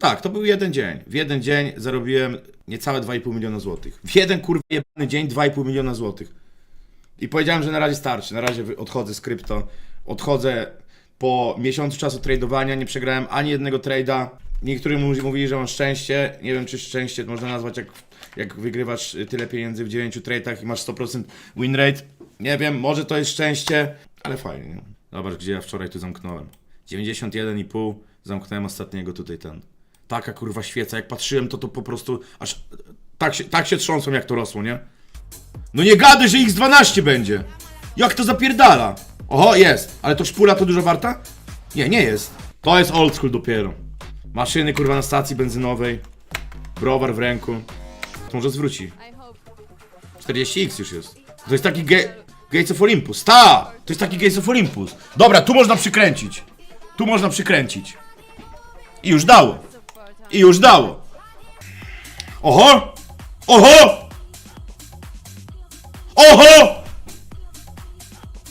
Tak, to był jeden dzień. W jeden dzień zarobiłem niecałe 2,5 miliona złotych. W jeden kurwa jebany dzień 2,5 miliona złotych. I powiedziałem, że na razie starczy. Na razie odchodzę z krypto. Odchodzę po miesiącu czasu tradowania. Nie przegrałem ani jednego trada. Niektórzy mu- mówili, że mam szczęście. Nie wiem, czy szczęście można nazwać, jak, jak wygrywasz tyle pieniędzy w 9 trade'ach i masz 100% win rate. Nie wiem, może to jest szczęście, ale fajnie. Nie? Zobacz, gdzie ja wczoraj tu zamknąłem. 91,5. Zamknąłem ostatniego tutaj ten. Taka kurwa świeca. Jak patrzyłem, to to po prostu aż tak się, tak się trząsłem, jak to rosło, nie? No nie gadaj, że X12 będzie. Jak to zapierdala? Oho, jest. Ale to szpula to dużo warta? Nie, nie jest. To jest old school dopiero. Maszyny kurwa na stacji benzynowej. Browar w ręku. To może zwróci. I hope 40x już jest. To jest taki Gates of Olympus. Ta! To jest taki Gates of Olympus. Dobra, tu można przykręcić. Tu można przykręcić. I już dało. I już dało. Oho! Oho! Oho!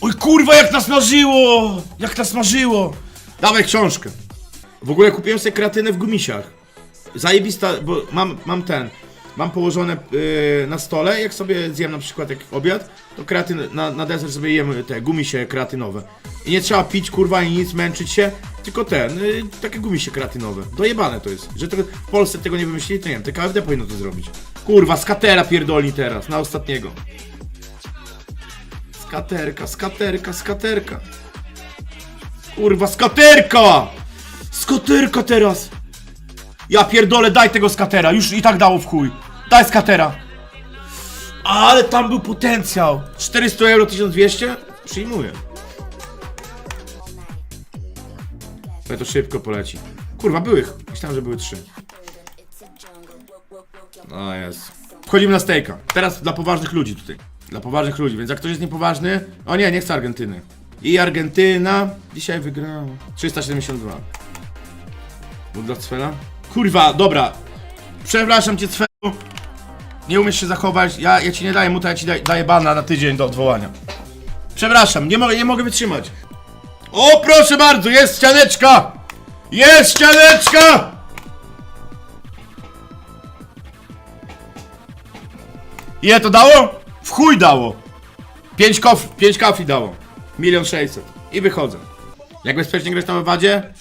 Oj kurwa, jak nas marzyło! Jak nas marzyło! Dawaj książkę. W ogóle kupiłem sobie kreatynę w gumisiach. Zajebista, bo mam, mam ten. Mam położone yy, na stole, jak sobie zjem na przykład jak obiad, to kreatyn, na, na deser sobie jem te gumisie kreatynowe. I nie trzeba pić kurwa ani nic, męczyć się, tylko ten, yy, takie gumisie kreatynowe. Dojebane to jest. Że to w Polsce tego nie wymyślili, to nie wiem, te KFD powinno to zrobić. Kurwa, skatera pierdoli teraz, na ostatniego. Skaterka, skaterka, skaterka. Kurwa, skaterka! Skaterka teraz! Ja pierdolę, daj tego skatera, już i tak dało w chuj. Daj skatera. Ale tam był potencjał. 400 euro, 1200? Przyjmuję. Ale to szybko poleci. Kurwa, były. Myślałem, że były trzy. No jest. Wchodzimy na stejka. Teraz dla poważnych ludzi tutaj. Dla poważnych ludzi, więc jak ktoś jest niepoważny... O nie, nie chcę Argentyny. I Argentyna dzisiaj wygrała. 372. Był dla Cfela? Kurwa, dobra. Przepraszam cię, Cfelu. Nie umiesz się zachować. Ja, ja ci nie daję muta, ja ci daj, daję bana na tydzień do odwołania. Przepraszam, nie mogę, nie mogę wytrzymać. O, proszę bardzo, jest ścianeczka! Jest ścianeczka! Ile to dało? W chuj dało. 5 kof, kafli dało. Milion sześćset. I wychodzę. Jak bezpiecznie grać na wywadzie?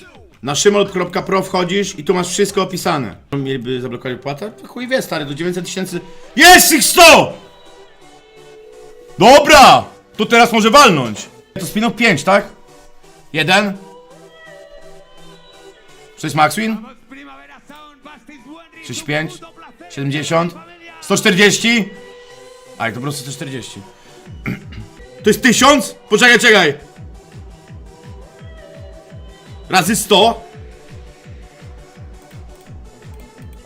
Na szymol.pro wchodzisz i tu masz wszystko opisane. Mieliby zablokować opłatę? To chuj wie, stary, do 900 tysięcy... Jest ich 100! Dobra! To teraz może walnąć. To spinał 5, tak? Jeden. 6 Maxwin? 65, 70, 140. Aj, to po prostu 140. To jest 1000? Poczekaj, czekaj. Razy 100.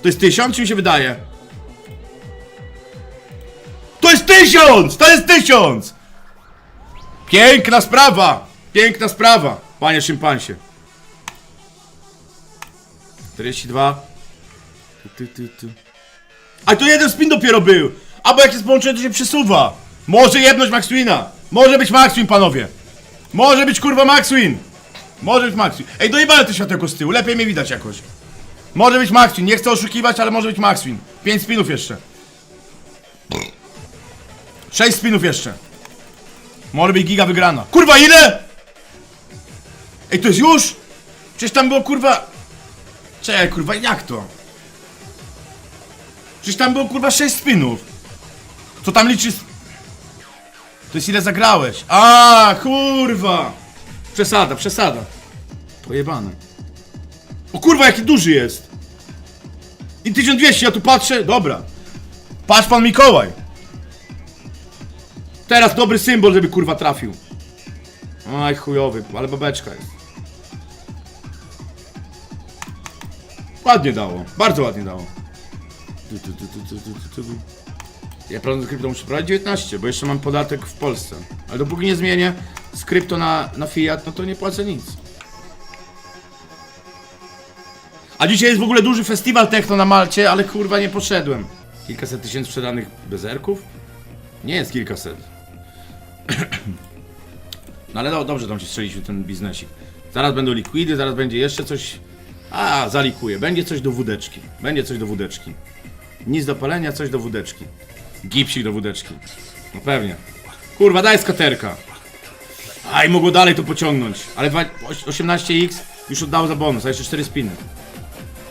To jest 1000, czy mi się wydaje? To jest 1000! To jest 1000! Piękna sprawa! Piękna sprawa, panie szympansie. 42. Tu, tu, tu, tu. A to jeden spin dopiero był! A bo jak jest połączone, to się przesuwa! Może jedność Maxwina! Może być Maxwin, panowie! Może być kurwa Maxwin! Może być Maxwin. Ej, dojebane to światełko z tyłu, lepiej mnie widać jakoś. Może być Maxwin, nie chcę oszukiwać, ale może być Maxwin. 5 spinów jeszcze. 6 spinów jeszcze. Może być giga wygrana. Kurwa, ile? Ej, to jest już? Przecież tam było kurwa... Czekaj, kurwa, jak to? Przecież tam było kurwa 6 spinów. Co tam liczy... To jest ile zagrałeś? A, kurwa! Przesada, przesada. Pojebane. O kurwa, jaki duży jest! I 1200, ja tu patrzę. Dobra. Patrz pan Mikołaj. Teraz dobry symbol, żeby kurwa trafił. Aj, chujowy, ale babeczka jest. Ładnie dało, bardzo ładnie dało. Ja prawdę krypto muszę prowadzić 19, bo jeszcze mam podatek w Polsce. Ale dopóki nie zmienię z krypto na, na fiat, no to nie płacę nic. A dzisiaj jest w ogóle duży festiwal techno na Malcie, ale kurwa nie poszedłem. Kilkaset tysięcy sprzedanych bezerków? Nie jest kilkaset. No ale do, dobrze tam się strzeliśmy ten biznesik. Zaraz będą likwidy, zaraz będzie jeszcze coś. A, zalikuję. Będzie coś do wódeczki. Będzie coś do wódeczki. Nic do palenia, coś do wódeczki. Gipsik do wódeczki. No pewnie. Kurwa, daj skaterka. Aj, mogło dalej to pociągnąć. Ale dwa- oś- 18x już oddało za bonus, a jeszcze 4 spiny.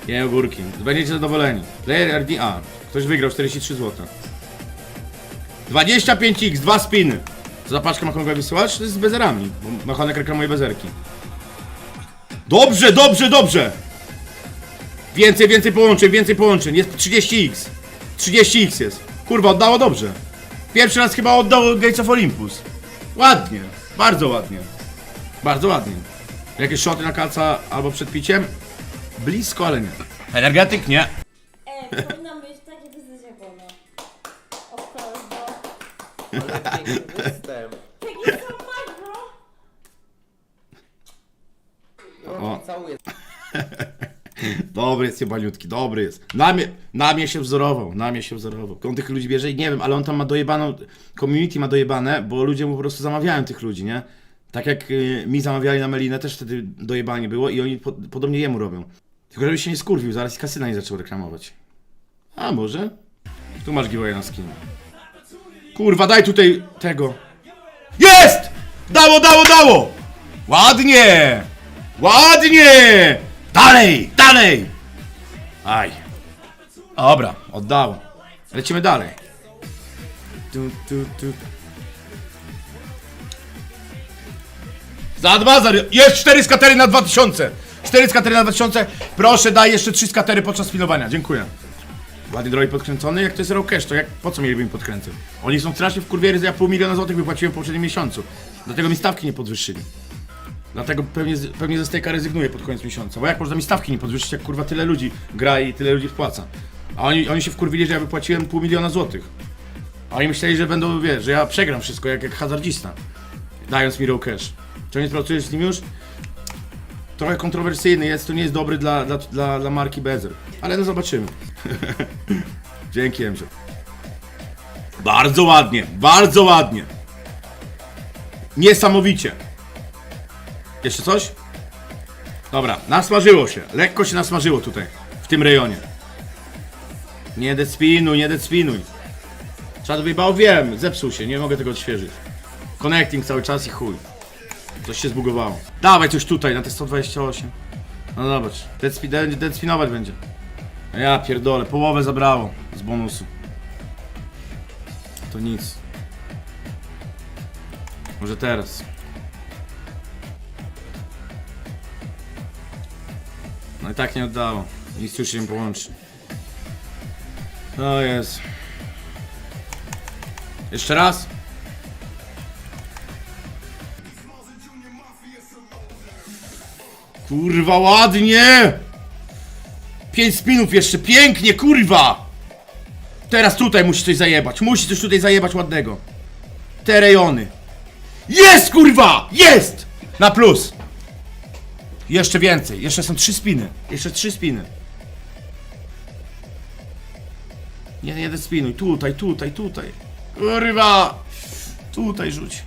Nie, ogórki. Będziecie zadowoleni. Player RD... A, ktoś wygrał 43 zł. 25x, dwa spiny. Co za paczkę Machonek wysyłać? To jest z bezerami, bo Machonek reklamuje bezerki. Dobrze, dobrze, dobrze! Więcej, więcej połączeń, więcej połączeń. Jest 30x. 30x jest. Kurwa, oddało dobrze. Pierwszy raz chyba oddał Gates of Olympus. Ładnie, bardzo ładnie. Bardzo ładnie. Jakieś szoty na kalca albo przed piciem? Blisko, ale nie. Energetyk? Nie. E, powinna być takie dosyć jak ona. Of course, bo... Ale piękny jestem. Takie są makro! O. Całuję. Dobry jest jebaniutki, dobry jest. Na mnie, na mnie się wzorował, na mnie się wzorował. On tych ludzi bierze i nie wiem, ale on tam ma dojebaną, community ma dojebane, bo ludzie mu po prostu zamawiają tych ludzi, nie? Tak jak y, mi zamawiali na Melinę, też wtedy dojebanie było i oni po, podobnie jemu robią. Tylko żeby się nie skurwił, zaraz i kasyna nie zaczął reklamować. A może? Tu masz giveaway na skin. Kurwa, daj tutaj tego. Jest! Dało, dało, dało! Ładnie! Ładnie! Dalej, dalej! Aj. Dobra, oddało. Lecimy dalej. Tu, tu, tu. Za dwa, za... Jest cztery skatery na 2000! Cztery skatery na 2000. Proszę, daj jeszcze trzy skatery podczas filmowania. Dziękuję. Ładnie drogi podkręcony, jak to jest Rokesh, to jak, po co mieliby mi podkręcać? Oni są strasznie w kurwiery, że ja pół miliona złotych wypłaciłem w poprzednim miesiącu. Dlatego mi stawki nie podwyższyli. Dlatego pewnie, pewnie ze stejka rezygnuję pod koniec miesiąca. Bo jak można mi stawki nie podwyższyć, jak kurwa tyle ludzi gra i tyle ludzi wpłaca. A oni, oni się wkurwili, że ja wypłaciłem pół miliona złotych. A oni myśleli, że będą, wiesz, że ja przegram wszystko jak, jak hazardzista. Dając mi raw cash. Czy nie pracujesz z nim już? Trochę kontrowersyjny jest, to nie jest dobry dla, dla, dla, dla marki Bezer. Ale no zobaczymy. Dzięki, Emże. Bardzo ładnie, bardzo ładnie. Niesamowicie. Jeszcze coś? Dobra, nasmażyło się. Lekko się nasmażyło tutaj, w tym rejonie. Nie despinuj, nie despinuj. Czad wyjebał, wiem, zepsuł się, nie mogę tego odświeżyć. Connecting cały czas i chuj. Coś się zbugowało. Dawaj coś tutaj, na te 128. No zobacz, dead, spi- dead, będzie. Ja pierdolę, połowę zabrało z bonusu. To nic. Może teraz. No i tak nie oddało. Nic już się połączy. O jest. Jeszcze raz. Kurwa ładnie! Pięć spinów jeszcze, pięknie, kurwa! Teraz tutaj musi coś zajebać, musi coś tutaj zajebać ładnego. Te rejony. Jest kurwa! Jest! Na plus. Jeszcze więcej, jeszcze są trzy spiny. Jeszcze trzy spiny. Nie, nie spinuj, tutaj, tutaj, tutaj. Kurwa! Tutaj rzuć.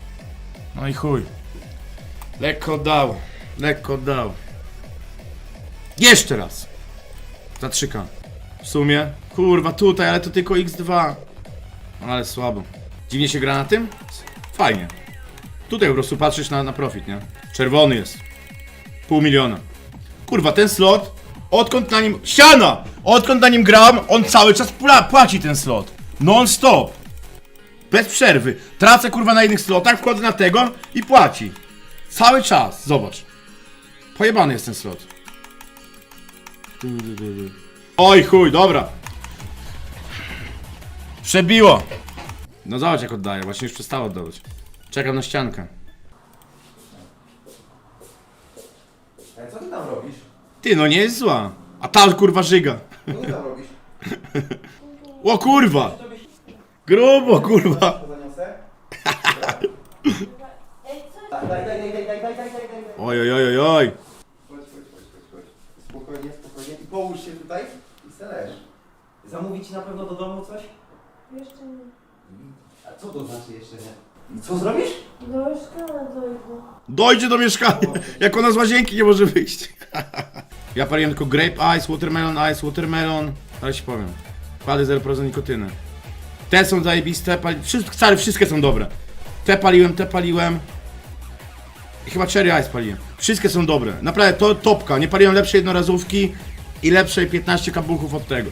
No i chuj. Lekko dał, lekko dał. Jeszcze raz. Za 3K. W sumie. Kurwa, tutaj, ale to tylko X2. Ale słabo. Dziwnie się gra na tym? Fajnie. Tutaj po prostu patrzysz na, na profit, nie? Czerwony jest. Pół miliona. Kurwa, ten slot, odkąd na nim... Ściana! Odkąd na nim gram, on cały czas pła płaci ten slot. Non stop. Bez przerwy. Tracę kurwa na innych slotach, wchodzę na tego i płaci. Cały czas. Zobacz. Pojebany jest ten slot. Oj chuj, dobra. Przebiło. No zobacz jak oddaję, właśnie już przestało oddawać. Czekam na ściankę. Ale co ty tam robisz? Ty, no nie jest zła. A ta kurwa żyga. Co ty tam robisz? O kurwa! Grubo kurwa! To zaniosę? Ej, co? Daj, daj, daj, daj, daj, daj, daj, daj, daj. Oj, oj, oj, oj, oj. Chodź, chodź, chodź, chodź, chodź. Spokojnie, spokojnie. I połóż się tutaj i stelesz. Zamówić ci na pewno do domu coś? Jeszcze nie. A co to znaczy jeszcze nie? I co zrobisz? Do mieszkania dojdę. Dojdzie do mieszkania. Jak ona z łazienki nie może wyjść. Ja paliłem tylko grape ice, watermelon ice, watermelon. Ale ci powiem. Kładę 0% nikotyny. Te są zajebiste, pali... wszystkie, wszystkie są dobre. Te paliłem, te paliłem. I chyba cherry ice paliłem. Wszystkie są dobre. Naprawdę, to topka. Nie paliłem lepszej jednorazówki i lepszej 15 kabuchów od tego.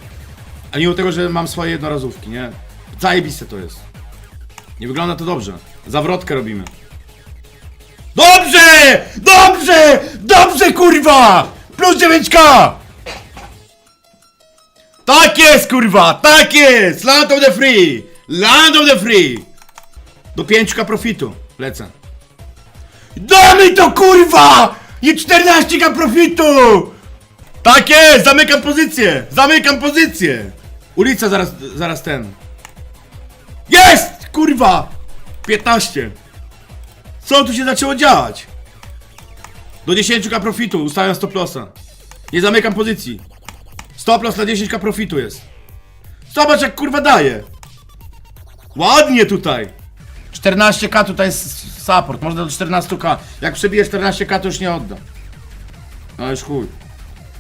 A mimo tego, że mam swoje jednorazówki, nie? Zajebiste to jest. Nie wygląda to dobrze. Zawrotkę robimy. Dobrze! Dobrze! Dobrze, kurwa! Plus 9k! Tak jest, kurwa! Tak jest! Land of the free! Land of the free! Do 5k profitu. Lecę. Damy to, kurwa! Nie 14k profitu! Tak jest! Zamykam pozycję! Zamykam pozycję! Ulica zaraz, zaraz ten. Jest! Kurwa! 15. Co tu się zaczęło dziać? Do 10k profitu, ustawiam stop lossa. Nie zamykam pozycji. Stop loss na 10k profitu jest. Zobacz jak kurwa daje. Ładnie tutaj. 14k tutaj jest support, można do 14k. Jak przebije 14k to już nie odda. No już chuj.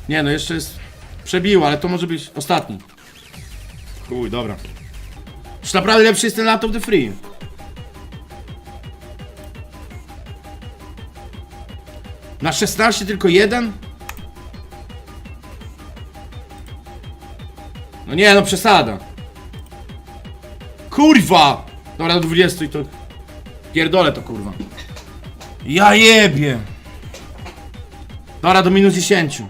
Nie no, jeszcze jest... Przebiło, ale to może być ostatni. Chuj, dobra. Już naprawdę lepszy jest ten Land of the Free. Na 16 tylko jeden? No nie, no przesada. Kurwa! Dobra, do 20 i to... Pierdolę to kurwa. Ja jebie. Dobra, do minus 10.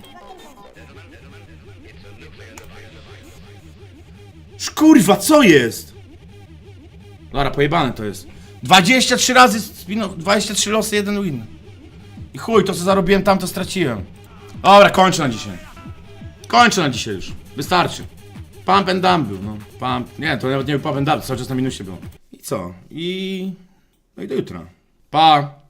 Kurwa, co jest? Dobra, pojebane to jest. 23 razy, spino, 23 losy, jeden win. I chuj, to co zarobiłem tam, to straciłem. Dobra, kończę na dzisiaj. Kończę na dzisiaj już. Wystarczy. Pump and dump był, no. Pump. Nie, to nawet nie był pump and dump, cały czas na minusie był. I co? I... No i do jutra. Pa!